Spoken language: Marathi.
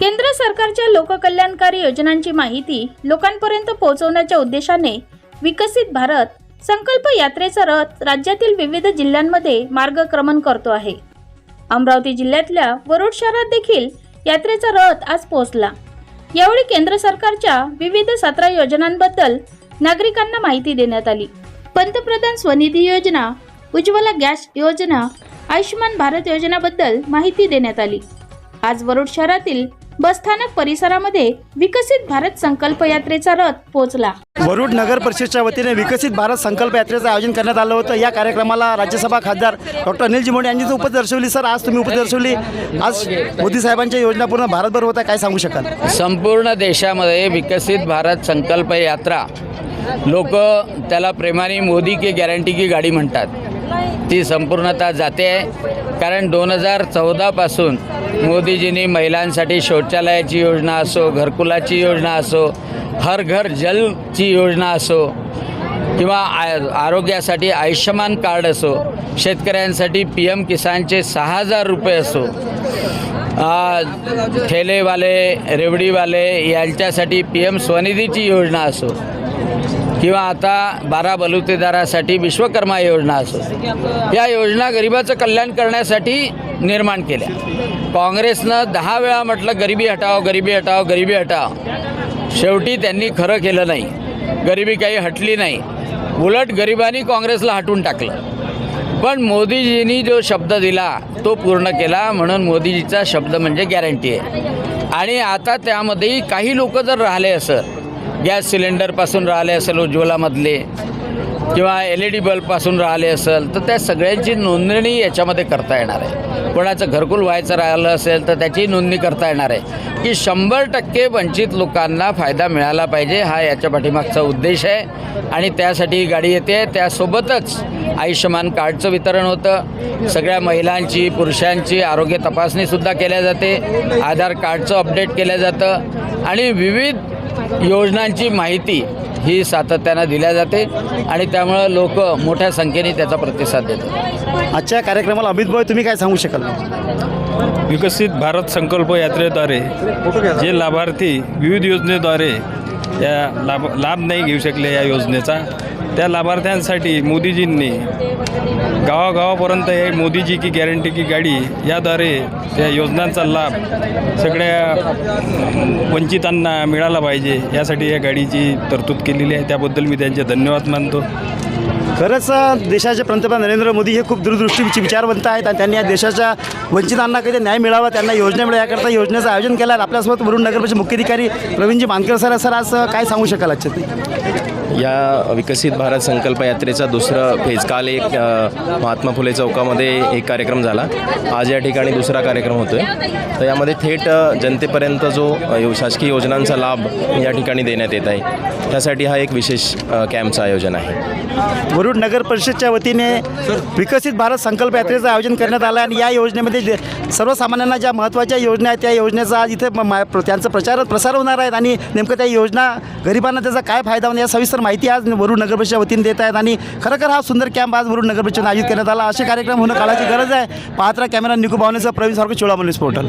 केंद्र सरकारच्या लोककल्याणकारी योजनांची माहिती लोकांपर्यंत पोहोचवण्याच्या उद्देशाने विकसित भारत संकल्प यात्रेचा रथ राज्यातील विविध जिल्ह्यांमध्ये मार्गक्रमण करतो आहे. अमरावती जिल्ह्यातल्या वरुड शहरात देखील यात्रेचा रथ आज पोहोचला. यावेळी केंद्र सरकारच्या विविध सतरा योजनांबद्दल नागरिकांना माहिती देण्यात आली. पंतप्रधान स्वनिधी योजना उज्ज्वला गॅस योजना आयुष्यमान भारत योजनाबद्दल माहिती देण्यात आली. आज वरुड शहरातील बसस्थानक परिसरामध्ये विकसित भारत संकल्प यात्रेचा रथ पोहोचला वरुड नगर परिषदच्या वतीने विकसित भारत संकल्प यात्रेचं आयोजन करण्यात आलं होतं. या कार्यक्रमाला राज्यसभा खासदार डॉक्टर अनिलजी मोडे यांनी तर उपस्थित दर्शवली सर आज तुम्ही उपस्थित दर्शवली. आज मोदी साहेबांच्या योजना पूर्ण भारतभर होत्या काय सांगू शकाल? संपूर्ण देशामध्ये विकसित भारत संकल्प यात्रा लोक त्याला प्रेमाने मोदी की गॅरंटी की गाडी म्हणतात. ती संपूर्णतः जाते. आहे कारण दोन हजार चौदापासून मोदीजींनी महिलांसाठी शौचालयाची योजना असो घरकुलाची योजना असो हर घर जलची योजना असो किंवा आय आरोग्यासाठी आयुष्यमान कार्ड असो शेतकऱ्यांसाठी पी एम किसानचे सहा हजार रुपये असो. ठेलेवाले रेवडीवाले यांच्यासाठी पी एम स्वनिधीची योजना असो. किंवा आता बारा बलुतेदारासाठी विश्वकर्मा योजना असो या योजना गरिबाचं कल्याण करण्यासाठी निर्माण केल्या. काँग्रेसनं दहा वेळा म्हटलं गरिबी हटाव गरिबी हटाव गरिबी हटाव शेवटी त्यांनी खरं केलं नाही. गरिबी काही हटली नाही. उलट गरिबांनी काँग्रेसला हटवून टाकलं. पण मोदीजींनी जो शब्द दिला तो पूर्ण केला म्हणून मोदीजीचा शब्द म्हणजे गॅरंटी आहे. आणि आता त्यामध्येही काही लोक जर राहिले असं गॅस सिलेंडरपासून राहिले असेल उज्ज्वलामधले किंवा एल ई डी बल्बपासून राहिले असेल तर त्या सगळ्यांची नोंदणी याच्यामध्ये करता येणार आहे. कोणाचं घरकुल व्हायचं राहिलं असेल तर त्याची नोंदणी करता येणार आहे. की शंभर टक्के वंचित लोकांना फायदा मिळाला पाहिजे हा याच्या पाठीमागचा उद्देश आहे. आणि त्यासाठी ही गाडी येते. त्यासोबतच आयुष्यमान कार्डचं वितरण होतं. सगळ्या महिलांची पुरुषांची आरोग्य तपासणीसुद्धा केल्या जाते. आधार कार्डचं अपडेट केलं जातं. आणि विविध योजनांची माहिती ही सातत्यानं दिल्या जाते आणि त्यामुळं लोक मोठ्या संख्येने त्याचा प्रतिसाद देतात. आजच्या कार्यक्रमाला अमित भाई तुम्ही काय सांगू शकाल? विकसित भारत संकल्प यात्रेद्वारे जे लाभार्थी विविध योजनेद्वारे या लाभ लाभ नाही घेऊ शकले या योजनेचा त्या लाभार्थ्यांसाठी मोदीजींनी गावागावापर्यंत हे मोदीजी की गॅरंटी की गाडी याद्वारे त्या योजनांचा लाभ सगळ्या वंचितांना मिळाला पाहिजे यासाठी या गाडीची तरतूद केलेली आहे. त्याबद्दल मी त्यांचे धन्यवाद मानतो. खरंच देशाचे पंतप्रधान नरेंद्र मोदी हे खूप दूरदृष्टीचे विचारवंत आहेत आणि त्यांनी या देशाच्या वंचितांना कधी न्याय मिळावा त्यांना योजना मिळावा याकरता योजनेचं आयोजन केलं आहे. आपल्यासोबत वरुण नगरपालिका मुख्याधिकारी प्रवीणजी मानकर सर सर आज काय सांगू शकाल आजच्या ते? या विकसित भारत संकल्प यात्रेचा दुसरं फेज. काल एक महात्मा फुले चौकामध्ये एक कार्यक्रम झाला. आज या ठिकाणी दुसरा कार्यक्रम होतो आहे तर यामध्ये थेट जनतेपर्यंत जो शासकीय योजनांचा लाभ या ठिकाणी देण्यात येत आहे. त्यासाठी हा एक विशेष कॅम्पचं आयोजन आहे. वरुड नगर परिषदच्या वतीने विकसित भारत संकल्प यात्रेचं आयोजन करण्यात आलं आणि या योजनेमध्ये जे सर्वसामान्यांना ज्या महत्त्वाच्या योजना आहेत त्या योजनेचा आज इथे मा- प्र- त्यांचं प्रचार प्रसार होणार आहेत आणि नेमकं त्या योजना गरिबांना त्याचा काय फायदा होणार या सविस्तर माहिती आज वरुड नगरपरिषदेच्या वतीने देत आहेत आणि खरोखर हा सुंदर कॅम्प आज वरुड नगरपरिषदेने आयोजित करण्यात आला. असे कार्यक्रम होणं काळाची गरज आहे. पाहत्रा कॅमेरा निकू भावनेचा प्रवीण सारखं चोळामोलीस पोर्टल.